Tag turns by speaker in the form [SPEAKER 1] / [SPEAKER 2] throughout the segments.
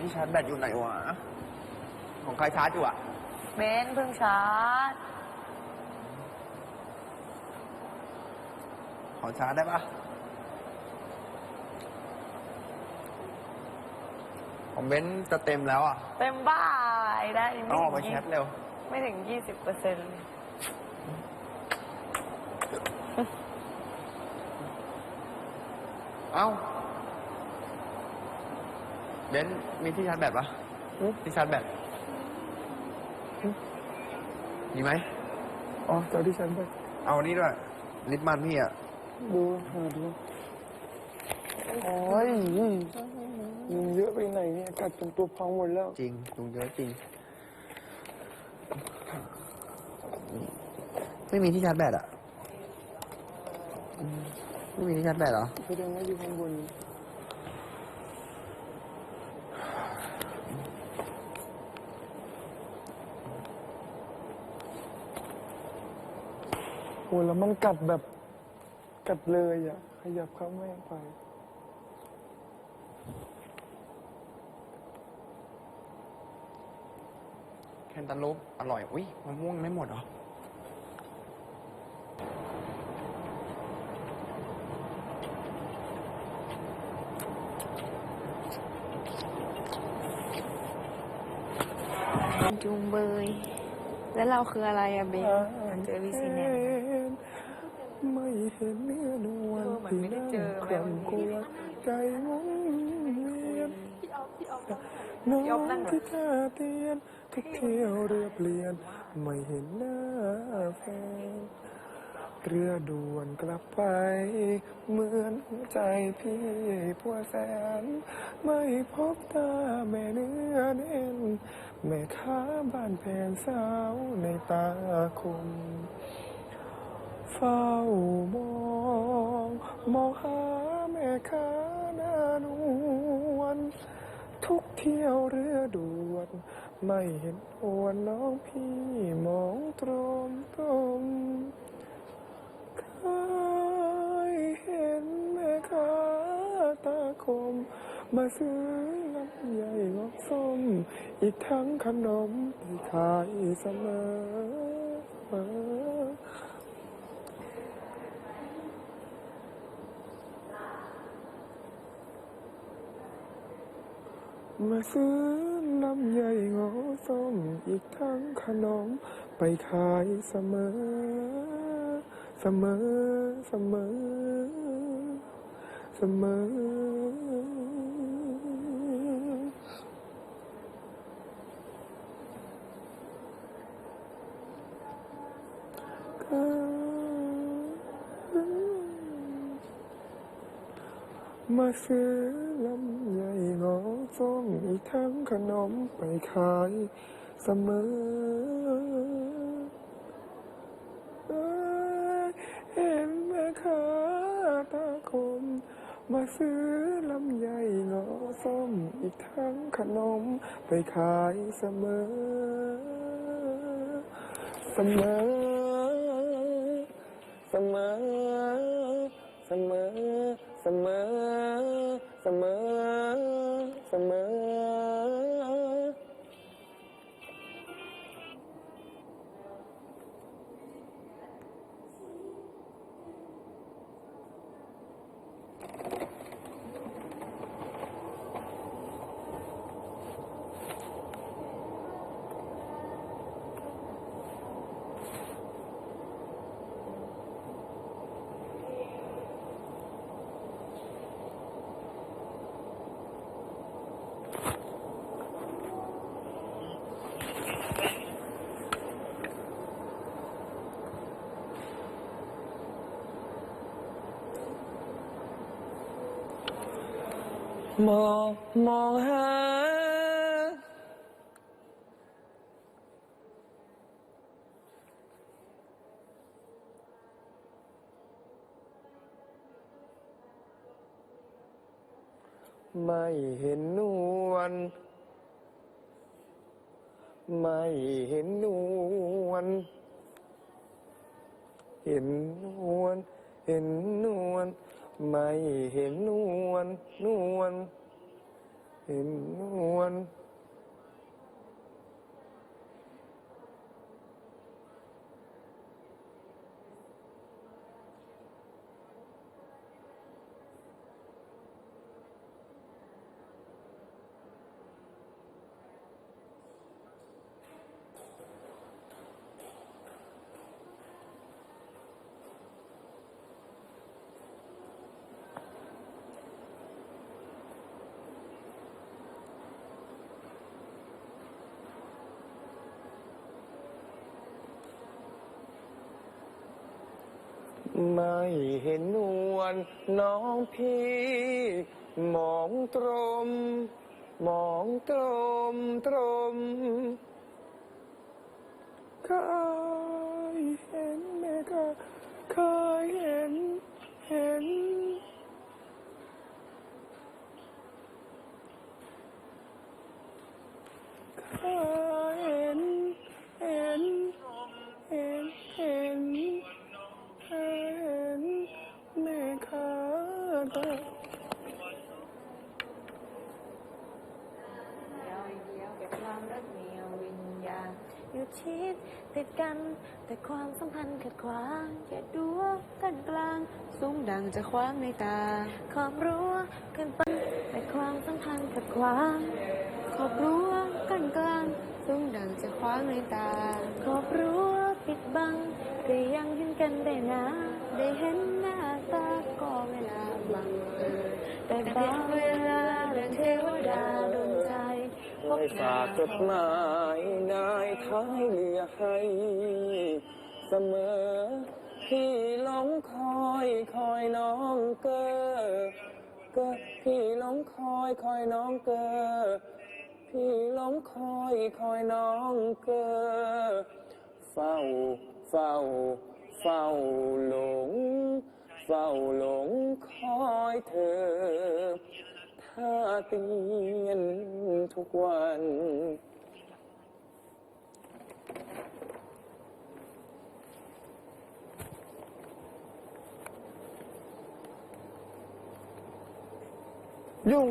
[SPEAKER 1] ที่ชาร์จแบตอยู่ไหนวะ ของใครชาร์จอยู่อะ
[SPEAKER 2] เบนเพิ่งชาร์จ
[SPEAKER 1] ขอชาร์จได้ปะของเบนซ์จะเต็มแล้วอะ
[SPEAKER 2] เต็มบ้าไอ้ได้
[SPEAKER 1] ต้
[SPEAKER 2] ไม่
[SPEAKER 1] องอ
[SPEAKER 2] ถึ
[SPEAKER 1] อก
[SPEAKER 2] ง
[SPEAKER 1] ไปแชทเร็ว
[SPEAKER 2] ไม่ถึงยี่สิบเปอร์เซ็นต์
[SPEAKER 1] เอ้า เบนซ์มีที่ชาร์จแบตปะที่ชาร์จแบตมีไหม
[SPEAKER 3] อ๋อจอที่ฉันไป
[SPEAKER 1] เอานี่ด้วยลิปมันพี่อะ
[SPEAKER 3] ดูหาดูโอ้ยยุงเยอะไปไหนเนี่ยกัดจนตัวพองหมดแล้ว
[SPEAKER 1] จริงลุงเยอะจริง ไม่มีที่ชาร์จแบตอะไม่มีที่ชาร์จแบตเหรอ
[SPEAKER 3] แสดงว่าอยู่ข้างบน โอ้แล้วมันกัดแบบกัดเลยอะ ขยับเข้าแม่งไป
[SPEAKER 1] แคนตาลูปอร่อย อุ้ยมะม่วงไม่หมดเหรอ
[SPEAKER 2] จุงเบย แล้วเราคืออะไรอะเบนเจอวิซีแนน
[SPEAKER 3] ไม่ เห็นเนื้อนวล
[SPEAKER 2] เออเหมือนไม่ได้เจอ
[SPEAKER 3] ครามกลัวใจงงเวียนน้องที่ท่าเตียนทุกเที่ยวเรือเปลี่ยน ไม่เห็นหน้าแฟนเรือด่วนกลับไป เหมือนหัวใจพี่พัวแสน ไม่พบตาแม่เนื้อเน้นแม่ค้าบ้านแพงสาวในตาคม เฝ้ามองมองหาแม่ค้าหน้านวลทุกเที่ยวเรือด่วน ไม่เห็นอวนน้องพี่มองตรงตรงเคยเห็นแม่ค้าตาคม มาซื้อลำใหญ่งอกส้ม อีกทั้งขนมที่ขายเสมอ มาซื้อลำใหญ่งอส้มอีกทั้งขนม ไปขายเสมอ เสมอเสมอ เสมอ มาซื้อลำใหญ่งอส้มอีกทั้งขนมไปขายเสมอเห็นแม่ค้าตาคม มาซื้อลำใหญ่งอส้มอีกทั้งขนมไปขายเสมอ เสมอ เสมอ เสมอ เสมอ เสมอ เสมอ มองมองหา ไม่เห็นนวลไม่เห็นนวลเห็นนวลเห็นนวล ไม่เห็นนวลนวลเห็นนวล ไม่เห็นนวลน้องพี่มองตรมมองตรมตรมเคยเห็นแม่ก็เคยเห็น เห็น เคย
[SPEAKER 2] อยู่ชิดติดกัน แต่ความสัมพันธ์ขัดขวางอย่าดูว่ากันกลาง สูงดังจะคว้างในตาขอบรั้กันปันแต่ความสัมพันธ์ขัดขวางขอบรั้กันกลาง สูงดังจะคว้างในตา ขอบรั้ปิดบังแต่ยังเห็นกันได้นะ ได้เห็นหน้าตาก็เวลาบังเอิญแต่บางเวลาเรื่องเทวดาดล ใจพบ
[SPEAKER 3] ให้ฝา
[SPEAKER 2] ก
[SPEAKER 3] จดหมายนายท้ายเรือให้ เสมอพี่หลงคอยคอยน้องเกอเกอพี่หลงคอยคอยน้องเกอพี่หลงคอยคอยน้องเกอเฝ้าเฝ้าเฝ้าหลง เฝ้าหลงคอยเธอาเตียนทุกวัน ยุ่ง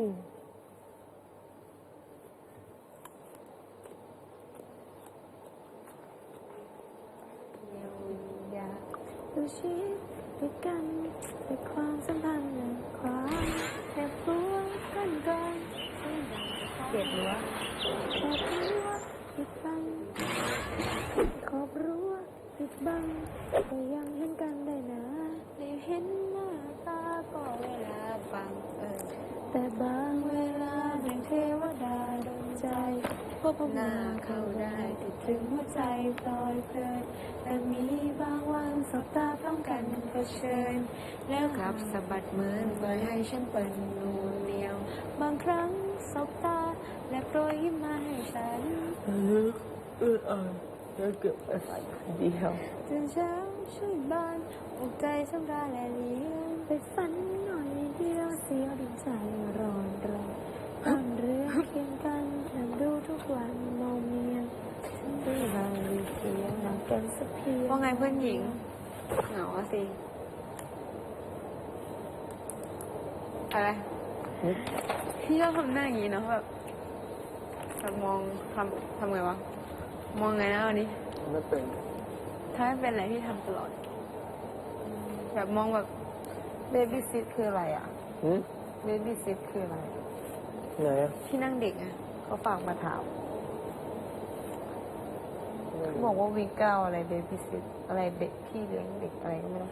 [SPEAKER 2] เดียววิญญาณอยู่ชิดติดกันแต่ความสัมพันธ์ขัดขวางแอบรั้วกันกลางสูง ดังจะคว้างเกลียดรั้วขอบรั้วปิดบังขอบรั้วปิดบังแต่ยังเห็นกันได้นะได้เห็นหน้าตาก็เวลาบังเออแต่บางเวลาดังเทวดาดนใจพบหน้าเข้าได้ติดถึงหัวใจปลอยเพลินแต่มีบางวันสบตาพร้อมกันเผชิญ แล้วกลับสะบัดเหมือปล่อยให้ฉันเป็นนูนเนียว บางครั้งสบตา และโปรยยิ้มมาให้ฉัน
[SPEAKER 3] อืดอ่อนแล้วเก็บอะไรเดียว
[SPEAKER 2] ตื่นเช้าช่วยบ้านปลุกใจสำราญและเลี้ยงไปฝันหน่อยเดียวเสียวดินใจร้อนแรงอ่อนเรื่อเคียงกันนั่งดูทุกวันมองเมียงด้วยบางดีเสียงนั่งกันสักเพียง
[SPEAKER 4] ว่าไงเพื่อนหญิงเหงาสิอะไรพี่ชอบทำหน้าอย่างนี้เนาะแบบ แบบมองทำทำไงวะ มองไงนะวันนี้
[SPEAKER 3] ไม่เป็น
[SPEAKER 4] ถ้าไม่เป็นอะไรพี่ทำตลอด แบบมองแบบเบบี้ซิทคืออะไรอะ
[SPEAKER 3] หืม
[SPEAKER 4] เบบี้ซิทคืออะไร
[SPEAKER 3] ไหนอะ
[SPEAKER 4] ที่นั่งเด็กอะเขาฝากมาถามเขาบอกว่าวีเก้าอะไรเบบี้ซิทอะไรเด็กพี่เลี้ยงเด็กอะไรก็ไม่รู้